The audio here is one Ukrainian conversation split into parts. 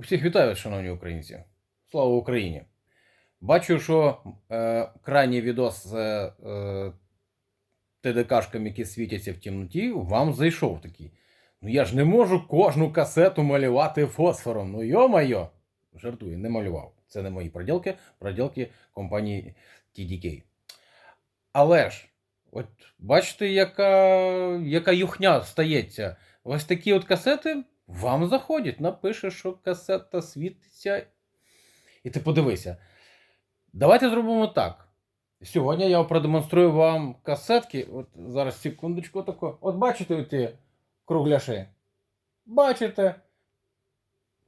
Всіх вітаю, шановні українці. Слава Україні! Бачу, що е, крайній відос з е, ТДКшками, які світяться в темноті, вам зайшов такий. Ну я ж не можу кожну касету малювати фосфором. Ну йо-майо! Жартую, не малював. Це не мої проділки, проділки компанії TDK. Але ж, от бачите, яка, яка юхня стається. Ось такі от касети вам заходять. Напише, що касета світиться. І ти подивися. Давайте зробимо так. Сьогодні я продемонструю вам касетки. От зараз секундочку тако. От бачите ті кругляши? Бачите?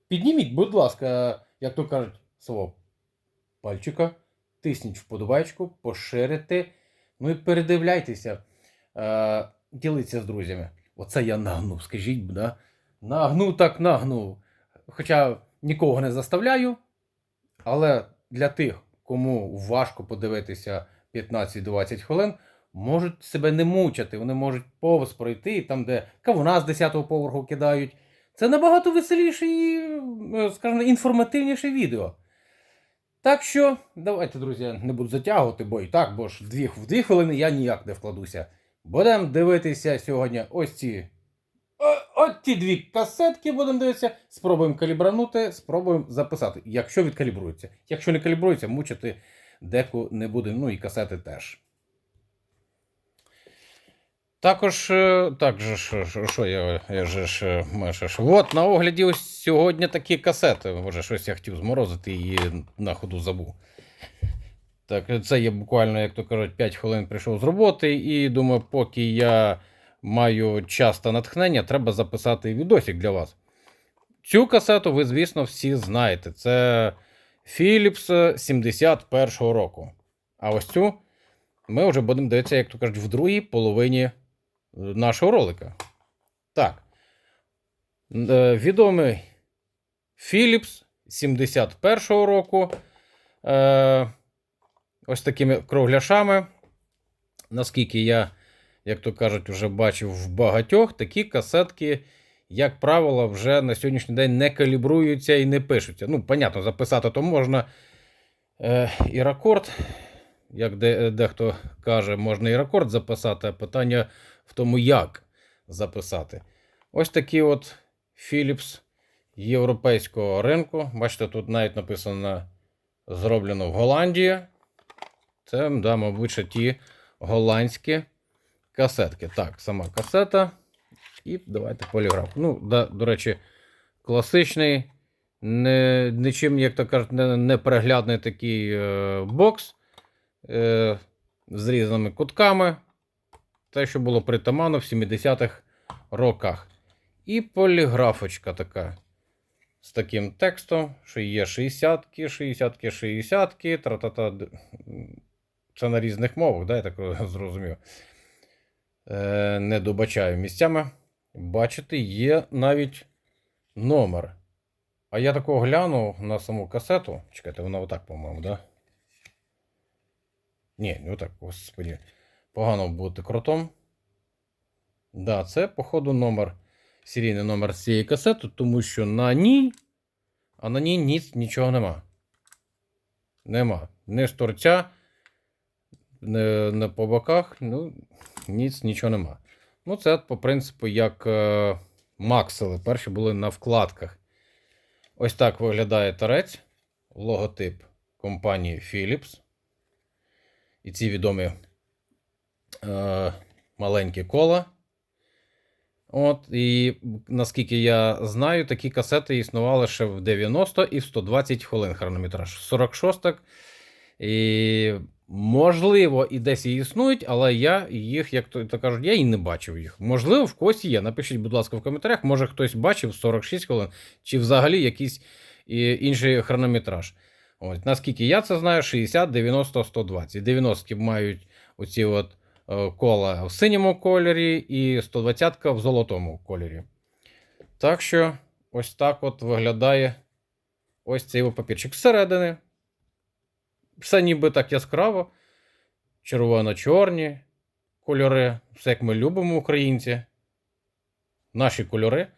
Підніміть, будь ласка, як то кажуть, свого пальчика, тисніть вподобайку, поширите. Ну і передивляйтеся, е, діліться з друзями. Оце я нагнув, скажіть, да? Нагнув так нагнув. Хоча нікого не заставляю, але для тих, кому важко подивитися 15-20 хвилин, можуть себе не мучати. Вони можуть повз пройти, там, де кавуна з 10-го поверху кидають. Це набагато веселіше і, е, скажімо, інформативніше відео. Так що, давайте, друзі, не буду затягувати, бо і так, бо ж дві, в дві хвилини я ніяк не вкладуся. Будемо дивитися сьогодні ось ці. От ті дві касетки будемо дивитися. Спробуємо калібранути, спробуємо записати. Якщо відкалібрується. Якщо не калібрується, мучити деку не буде. Ну і касети теж. Також, е, так же що- я, я же ж, е, ж. От на огляді ось сьогодні такі касети. Може, щось я хотів зморозити і на ходу забув. Так, це є буквально, як то кажуть, 5 хвилин прийшов з роботи, і думаю, поки я маю час та натхнення, треба записати відосик для вас. Цю касету ви, звісно, всі знаєте. Це Philips 71-го року. А ось цю ми вже будемо дивитися, як то кажуть, в другій половині нашого ролика. Так. Е, Відомий Philips 71-го року. Е, ось такими кругляшами. Наскільки я, як то кажуть, вже бачив в багатьох, такі касетки, як правило, вже на сьогоднішній день не калібруються і не пишуться. Ну, понятно, записати то можна е, і рекорд. Як де, дехто каже, можна і рекорд записати, а питання в тому, як записати. Ось такі от Philips європейського ринку. Бачите, тут навіть написано зроблено в Голландії. Це, да, мабуть, ті голландські касетки. Так, сама касета. І давайте поліграф. Ну, да, до речі, класичний, не, нічим, як то кажуть, не, неприглядний такий е, бокс е, з різними кутками. Те, що було притаманно в 70-х роках. І поліграфочка така. З таким текстом, що є 60-ки, 60-ки, 60-ки, тра-та-та. Це на різних мовах, да, я так зрозумів. Е, не добачаю місцями. Бачите, є навіть номер. А я такого глянув на саму касету. Чекайте, вона отак, по-моєму, да? Ні, не отак, господі. Погано бути кротом. Да, це, походу, номер, серійний номер цієї касети, тому що на ній, а на ній ніц, нічого нема. Нема. Не з торця, не, не по боках, ну, ніц, нічого нема. Ну, це по принципу як е, максели. Перші були на вкладках. Ось так виглядає торець, логотип компанії Philips. І ці відомі е, маленькі кола. От, і наскільки я знаю, такі касети існували ще в 90 і в 120 хвилин хронометраж. 46 і можливо, і десь і існують, але я їх, як то, кажуть, я і не бачив їх. Можливо, в когось є. Напишіть, будь ласка, в коментарях, може хтось бачив 46 хвилин, чи взагалі якийсь інший хронометраж. От, наскільки я це знаю, 60, 90, 120. 90 мають оці от е, кола в синьому кольорі і 120 в золотому кольорі. Так що, ось так от виглядає ось цей папірчик зсередини. Все ніби так яскраво. Червоно-чорні кольори. Все як ми любимо, українці. Наші кольори.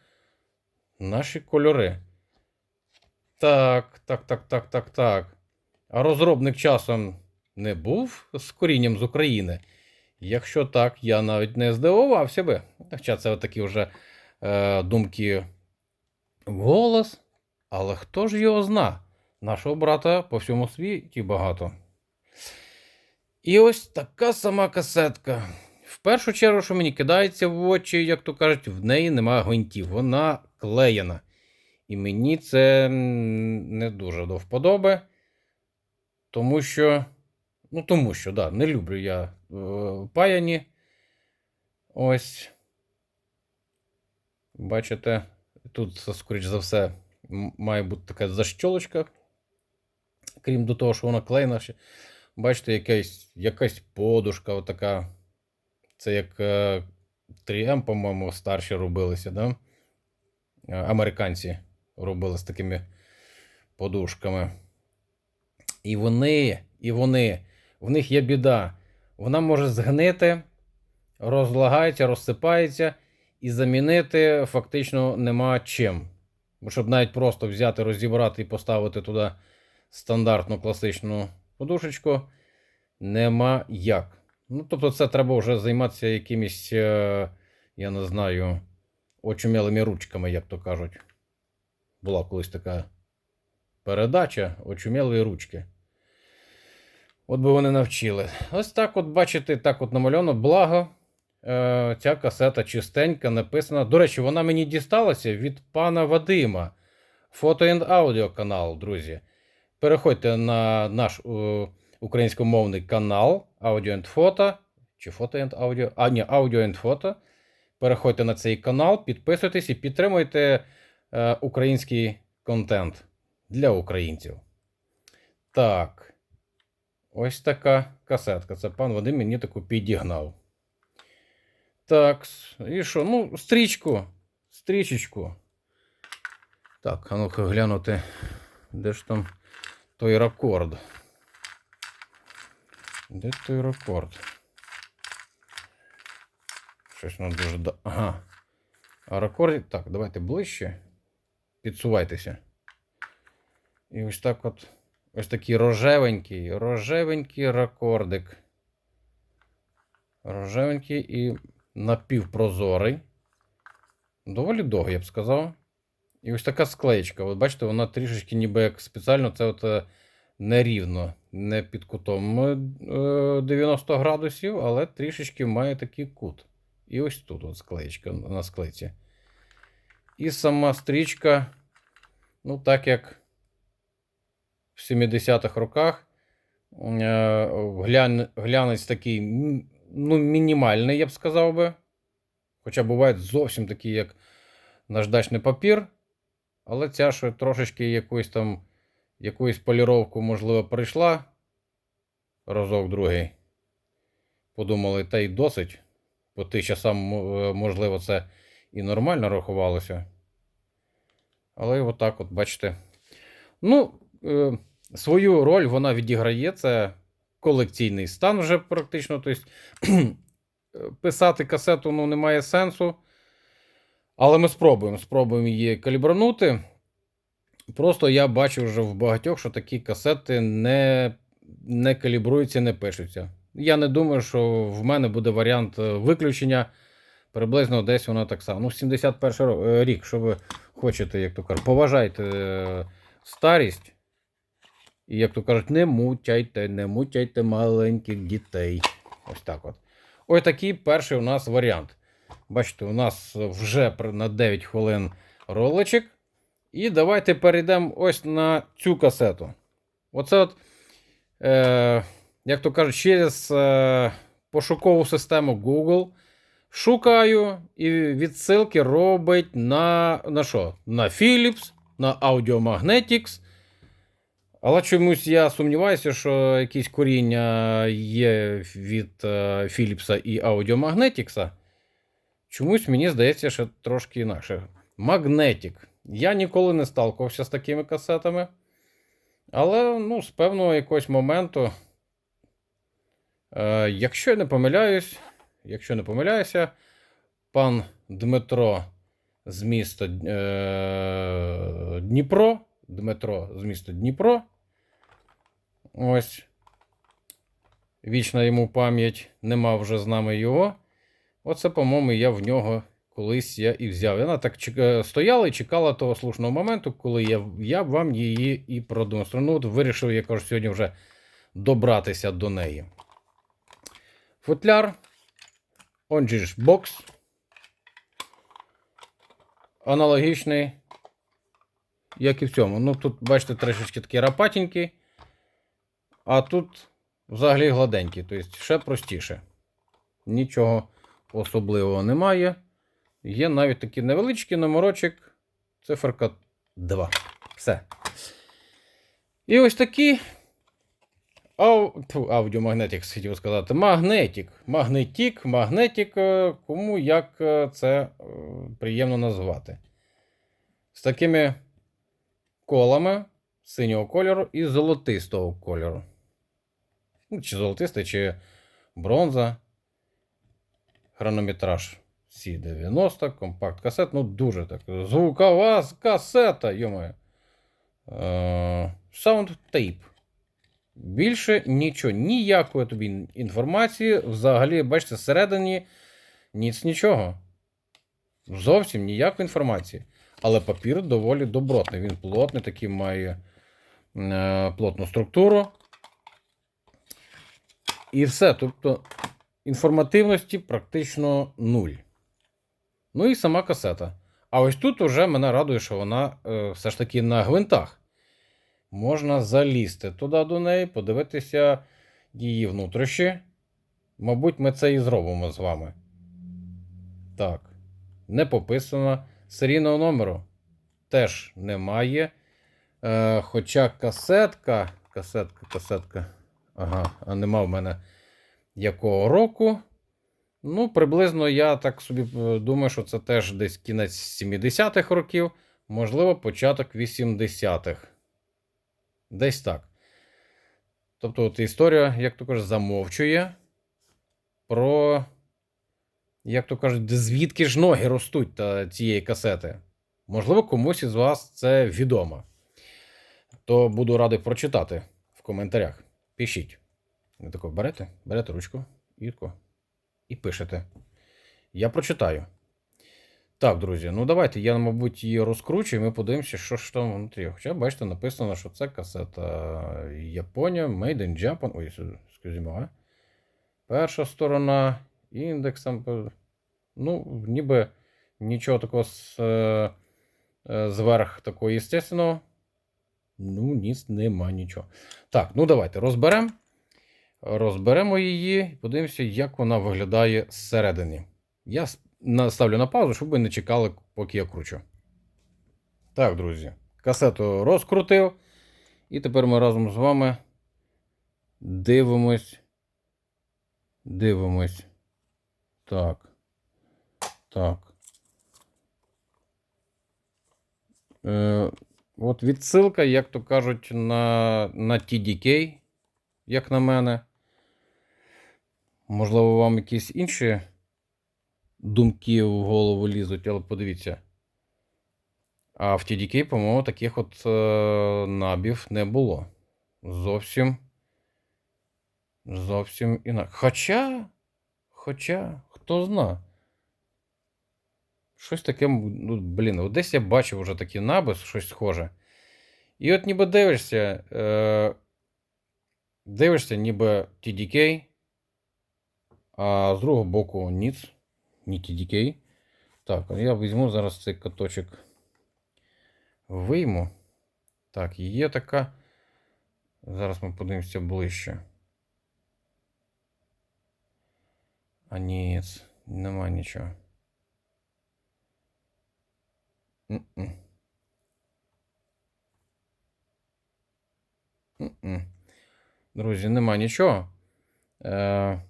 Наші кольори. Так, так, так, так, так, так. А розробник часом не був з корінням з України. Якщо так, я навіть не здивувався би. Хоча це такі вже е, думки вголос. Але хто ж його зна? Нашого брата по всьому світі багато. І ось така сама касетка. В першу чергу, що мені кидається в очі, як то кажуть, в неї немає гвинтів. Вона клеєна. І мені це не дуже до вподоби. Тому що. Ну, тому що, да, не люблю я е, паяні. Ось. Бачите, тут, скоріш за все, має бути така защолочка. Крім до того, що вона клеєна. ще. Бачите, якась, якась подушка, отака. Це як е, 3М, по-моєму, старші робилися, да? Е, Американці робили з такими подушками. І вони, і вони, в них є біда. Вона може згнити, розлагається, розсипається, і замінити фактично нема чим. Щоб навіть просто взяти, розібрати і поставити туди стандартну класичну подушечку, нема як. Ну, тобто, це треба вже займатися якимись, е, я не знаю, очумілими ручками, як то кажуть. Була колись така передача очумілої ручки. От би вони навчили. Ось так, от бачите, так от намальовано. Благо, е, ця касета чистенька написана. До речі, вона мені дісталася від пана Вадима. Фото and аудіо канал, друзі. Переходьте на наш е, українськомовний канал Audio and Photo. Чи Photo and Audio? А, ні, Audio and Photo. Переходьте на цей канал, підписуйтесь і підтримуйте е, український контент для українців. Так. Ось така касетка. Це пан Вадим мені таку підігнав. Так. І що? Ну, стрічку. Стрічечку. Так, а ну-ка глянути. Де ж там той рекорд? Де той рекорд? Щось воно дуже. Ага. А рекорд. Так, давайте ближче. Підсувайтеся. І ось так от. Ось такий рожевенький, рожевенький рекордик. Рожевенький і напівпрозорий. Доволі довго, я б сказав. І ось така склеєчка. От бачите, вона трішечки ніби як спеціально це от е, нерівно, не під кутом е, 90 градусів, але трішечки має такий кут. І ось тут от склеєчка на склейці. І сама стрічка, ну так як в 70-х роках. Е, Глян, глянець такий ну, мінімальний, я б сказав би. Хоча бувають зовсім такі, як наждачний папір. Але ця ж трошечки якусь там якусь поліровку, можливо, прийшла. Разок другий. Подумали, та й досить. По тих часам, е, можливо, це і нормально рахувалося. Але отак, от, бачите. Ну, е, свою роль вона відіграє. Це колекційний стан вже практично. Тобто, писати касету ну, немає сенсу. Але ми спробуємо. Спробуємо її калібранути. Просто я бачу вже в багатьох, що такі касети не, не калібруються, не пишуться. Я не думаю, що в мене буде варіант е, виключення. Приблизно десь воно так само. Ну, 71 е, рік, що ви хочете, як то кажуть, поважайте е, старість. І, як то кажуть, не мутяйте, не мутяйте маленьких дітей. Ось так от. Ось такий перший у нас варіант. Бачите, у нас вже на 9 хвилин роличок. І давайте перейдемо ось на цю касету. Оце от, е, як то кажуть, через е, пошукову систему Google шукаю і відсилки робить на, на що? На Philips, на Audiomagnetics. Але чомусь я сумніваюся, що якісь коріння є від е, Philips і Audiomagnetics. Чомусь мені здається, що трошки інакше. Magnetic. Я ніколи не сталкувався з такими касетами. Але ну, з певного якогось моменту, е, якщо я не помиляюсь, якщо не помиляюся, пан Дмитро з міста е, Дніпро Дмитро з міста Дніпро. Ось. Вічна йому пам'ять, нема вже з нами його. Оце, по-моєму, я в нього колись я і взяв. Вона так чека- стояла і чекала того слушного моменту, коли я, я вам її і продемонструю. Ну, от вирішив, я кажу, сьогодні вже добратися до неї. Футляр. Он же ж бокс. Аналогічний, як і в цьому. Ну, тут, бачите, трішечки такий рапатенький. А тут взагалі гладенький, тобто ще простіше. Нічого особливого немає. Є навіть такий невеличкий номерочок. Циферка 2. Все. І ось такий. Тьфу, аудіомагнетик, хотів сказати. Магнетик. Магнетик, магнетик. е, Кому як е, це е, приємно назвати. З такими колами синього кольору і золотистого кольору. Ну, чи золотистий, чи бронза. Хронометраж C90, компакт касет. Ну, дуже так. Звукова касета. Sound tape. Більше нічого, ніякої тобі інформації. Взагалі, бачите, всередині ніц нічого. Зовсім ніякої інформації. Але папір доволі добротний. Він плотний, такий має е, плотну структуру. І все. Тобто інформативності практично нуль. Ну і сама касета. А ось тут уже мене радує, що вона е, все ж таки на гвинтах. Можна залізти туди до неї, подивитися її внутрішні. Мабуть, ми це і зробимо з вами. Так. Не пописано. Серійного номеру теж немає. Е, хоча касетка. Касетка, касетка. Ага, а нема в мене якого року. Ну, приблизно я так собі е, думаю, що це теж десь кінець 70-х років, можливо, початок 80-х. Десь так. Тобто, от історія, як то кажуть, замовчує про, як то кажуть, звідки ж ноги ростуть та цієї касети. Можливо, комусь із вас це відомо. То буду радий прочитати в коментарях. Пишіть. Ви тако берете, берете ручку і і пишете. Я прочитаю. Так, друзі, ну давайте я, мабуть, її розкручу, і ми подивимося, що ж там внутрі. Хоча, бачите, написано, що це касета Японія, Made in Japan. Ой, скажімо, а? Перша сторона, індекс там. Ну, ніби нічого такого з, е, е, зверх такого естественного. Ну, ніс нема нічого. Так, ну давайте розберемо. Розберемо її і подивимося, як вона виглядає зсередини. Я с- наставлю на паузу, щоб ви не чекали, поки я кручу. Так, друзі, касету розкрутив. І тепер ми разом з вами дивимось. Дивимось. Так. Так. Е, от відсилка, як то кажуть, на, на TDK, як на мене. Можливо, вам якісь інші думки в голову лізуть, але подивіться. А в TDK, по-моєму, таких от е, набів не було. Зовсім. Зовсім інакше. Хоча. Хоча, хто зна. Щось таке, ну, блін, десь я бачив вже такі наби, щось схоже. І от ніби дивишся. Е, дивишся, ніби TDK, а з другого боку ніц, не TDK. Так, я візьму зараз цей каточок. Вийму. Так, є така. Зараз ми подивимося ближче. А ні, нема нічого. Друзі, нема нічого. Е,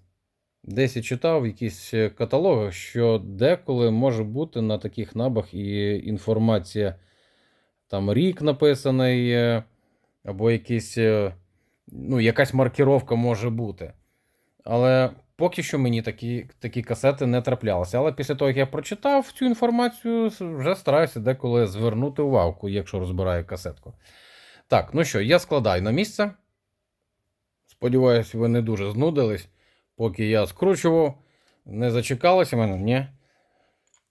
десь я читав в якісь е, каталогах, що деколи може бути на таких набах і інформація, там рік написаний, е, або якийсь, е, ну, якась маркіровка може бути. Але поки що мені такі, такі касети не траплялися. Але після того, як я прочитав цю інформацію, вже стараюся деколи звернути увагу, якщо розбираю касетку. Так, ну що, я складаю на місце. Сподіваюсь, ви не дуже знудились, поки я скручував. Не зачекалося мене, ні.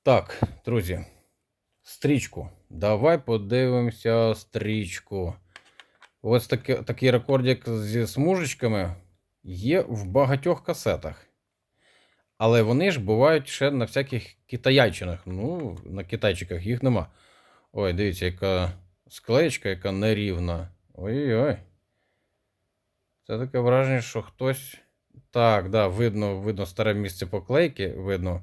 Так, друзі, стрічку. Давай подивимося стрічку. Ось таки, такий рекордик зі смужечками є в багатьох касетах. Але вони ж бувають ще на всяких китаячинах. Ну, на китайчиках їх нема. Ой, дивіться, яка склеєчка, яка нерівна. Ой-ой. Це таке враження, що хтось. Так, да, видно, видно старе місце поклейки, видно.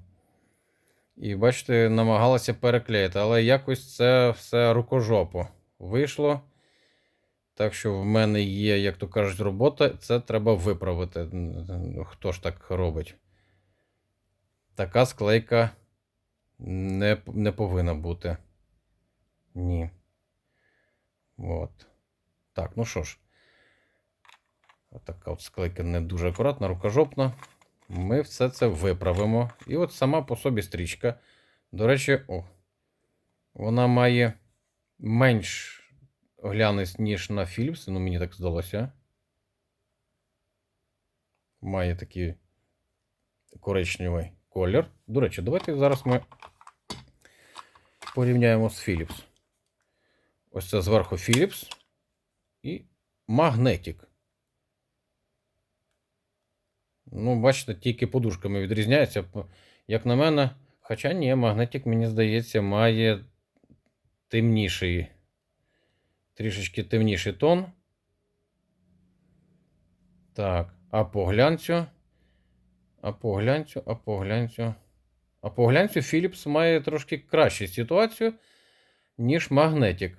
І бачите, намагалися переклеїти, але якось це все рукожопо вийшло. Так що в мене є, як то кажуть, робота, це треба виправити. Хто ж так робить? Така склейка не, не повинна бути. Ні. От. Так, ну що ж. Така от склейка не дуже акуратна, рукожопна. Ми все це виправимо. І от сама по собі стрічка. До речі, о, вона має менш глянець, ніж на Philips, ну мені так здалося. Має такий коричневий колір. До речі, давайте зараз ми порівняємо з Philips. Ось це зверху Philips і Magnetic. Ну, бачите, тільки подушками відрізняється. Як на мене, хоча ні, Magnetic, мені здається, має темніший, трішечки темніший тон. Так, а по глянцю. А по глянцю, а по глянцю. А по глянцю Philips має трошки кращу ситуацію, ніж Magnetic.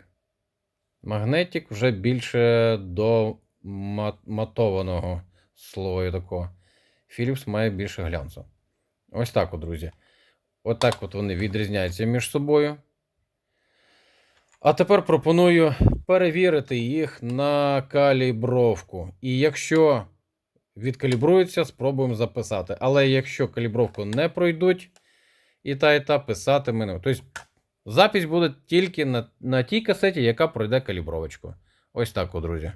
Magnetic вже більше до мат- матованого слою такого. Philips має більше глянцю. Ось так, от, друзі. Отак от вони відрізняються між собою. А тепер пропоную перевірити їх на калібровку. І якщо відкалібруються, спробуємо записати. Але якщо калібровку не пройдуть, і та, і та писати ми. Тобто запись буде тільки на, на тій касеті, яка пройде калібровочку. Ось так, от, друзі.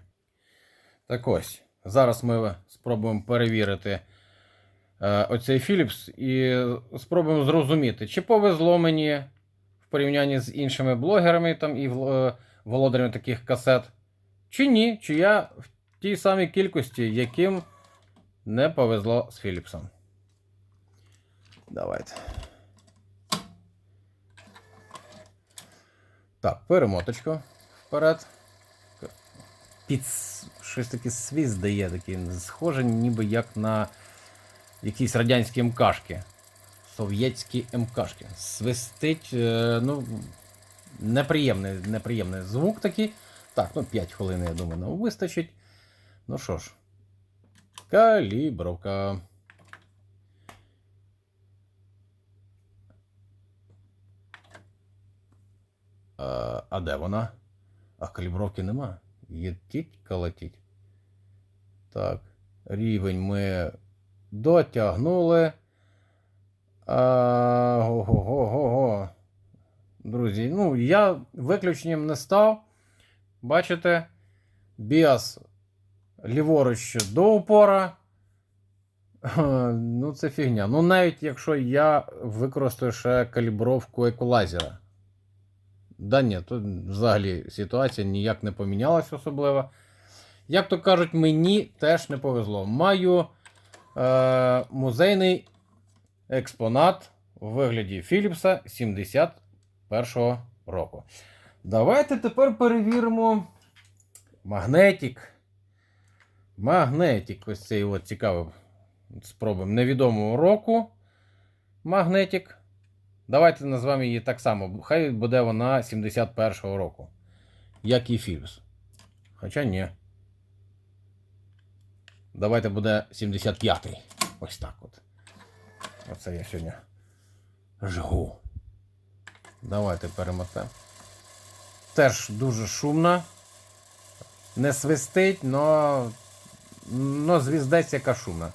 Так ось. Зараз ми спробуємо перевірити оцей Philips і спробуємо зрозуміти, чи повезло мені в порівнянні з іншими блогерами там і е, володарями таких касет, чи ні, чи я в тій самій кількості, яким не повезло з Philipsом. Давайте. Так, перемоточку вперед. Під щось таке свіст дає, такий, схоже, ніби як на якісь радянські МКшки. Совєтські МКшки. Свистить, е, ну, неприємний, неприємний звук такий. Так, ну 5 хвилин, я думаю, нам вистачить. Ну що ж, калібровка. А, а де вона? А калібровки нема. Єтіть колотіть. Так, рівень ми дотягнули. А, го-го-го-го-го. Друзі, ну, я виключенням не став. Бачите, біас ліворуч до упора. Ну, це фігня. Ну, навіть якщо я використаю ще калібровку еквалайзера. Да ні, тут взагалі ситуація ніяк не помінялась особливо. Як то кажуть, мені теж не повезло. Маю е, музейний експонат у вигляді Філіпса 71-го року. Давайте тепер перевіримо магнетик. Магнетик. Ось цей от цікавий. Спробуємо невідомого року. Магнетик. Давайте назвемо її так само. Хай буде вона 71-го року. Як і Філіпс. Хоча ні. Давайте буде 75-й. Ось так от. Оце я сьогодні жгу. Давайте перемотаємо. Теж дуже шумно. Не свистить, но, но звіздець яка шумна.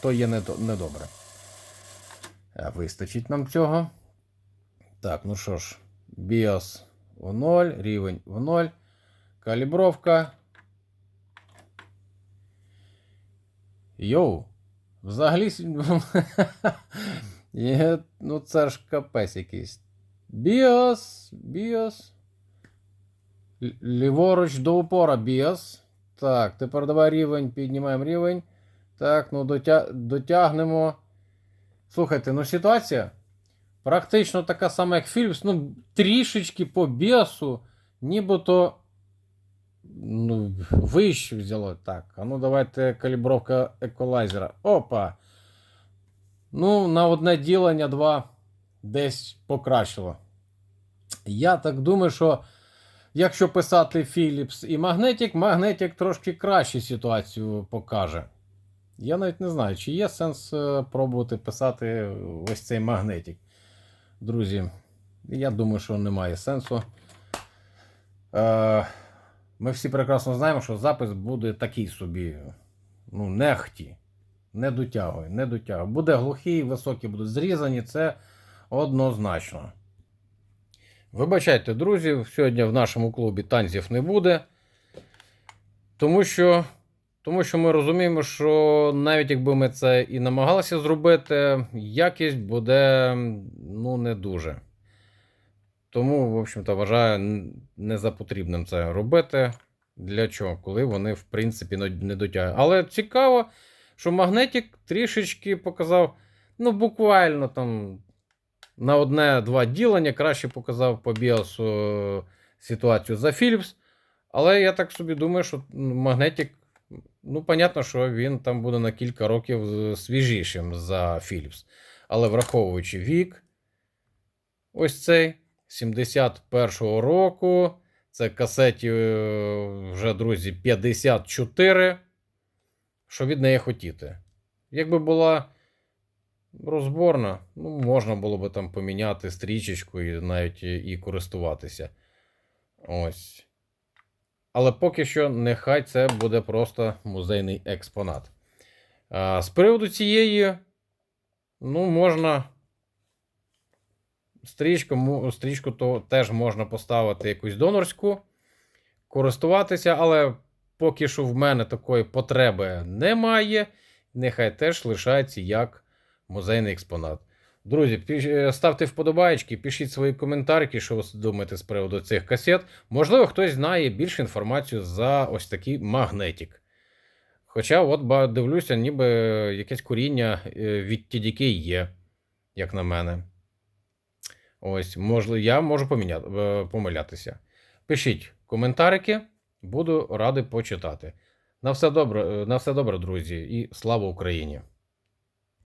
то є недобре. Вистачить нам цього. Так, ну що ж, BIOS в 0, рівень в 0, калібровка. Йоу. Взагалі. Ну це ж капець якийсь. BIOS. Л- Ліворуч до упора BIOS. Так, тепер давай рівень, піднімаємо рівень. Так, ну дотя... дотягнемо. Слухайте, ну ситуація практично така сама, як Philips, ну трішечки по біасу, нібито ну, вище взяло. Так, а ну давайте калібровка еквалайзера. Опа! Ну, на одне ділення два десь покращило. Я так думаю, що якщо писати Philips і Magnetic, Magnetic трошки краще ситуацію покаже. Я навіть не знаю, чи є сенс е, пробувати писати ось цей Magnetic. Друзі, я думаю, що немає сенсу. Е, Ми всі прекрасно знаємо, що запис буде такий собі. Ну, нехті. Не дотягує, не дотягує. Буде глухий, високі будуть зрізані, це однозначно. Вибачайте, друзі, сьогодні в нашому клубі танців не буде. Тому що, тому що ми розуміємо, що навіть якби ми це і намагалися зробити, якість буде ну, не дуже. Тому, в общем-то, вважаю не за потрібним це робити. Для чого? Коли вони, в принципі, не- дотягують. Але цікаво, що Магнетик трішечки показав, ну, буквально там на одне-два ділення краще показав по біосу е, ситуацію за Philips. Але я так собі думаю, що Магнетик, ну, понятно, що він там буде на кілька років свіжішим за Philips. Але враховуючи вік, ось цей 71-го року, це касеті е, вже, друзі, 54. Що від неї хотіти? Якби була розборна, ну, можна було би там поміняти стрічечку і навіть і користуватися. Ось. Але поки що нехай це буде просто музейний експонат. А, з приводу цієї, ну, можна. Стрічку, стрічку то теж можна поставити якусь донорську, користуватися, але поки що в мене такої потреби немає. Нехай теж лишається як музейний експонат. Друзі, е, ставте вподобайки, пишіть свої коментарі, що ви думаєте з приводу цих касет. Можливо, хтось знає більше інформацію за ось такий магнетик. Хоча, от дивлюся, ніби якесь коріння е, від TDK є, як на мене. Ось, можливо, я можу поміняти, е, помилятися. Пишіть коментарики, буду радий почитати. На все добре, е, на все добре, друзі, і слава Україні!